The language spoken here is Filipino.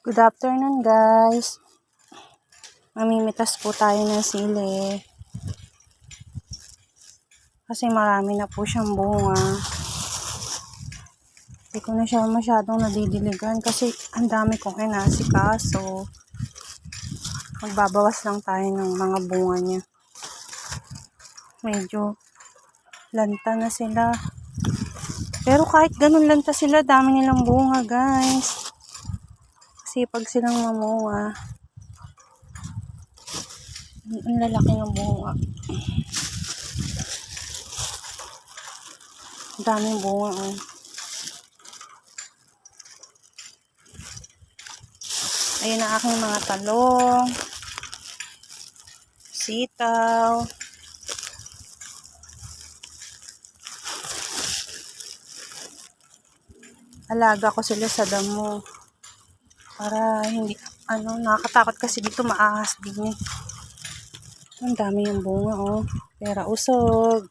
Good afternoon guys. Mamimitas po tayo ng sili. Kasi marami na po siyang bunga. Hindi ko na siya masyadong nadidiligan kasi ang dami kong inasikaso. Magbabawas lang tayo ng mga bunga niya. Medyo lanta na sila. Pero kahit ganun lanta sila, dami nilang bunga guys. Sipag silang mamunga. Ang lalaki ng bunga. Ang daming bunga oh. Ayun ang aking mga talong. Sitaw. Alaga ko sila sa damo. Para hindi, ano, nakakatakot kasi dito maahas din eh. Ang dami yung bunga, oh. Pera usog.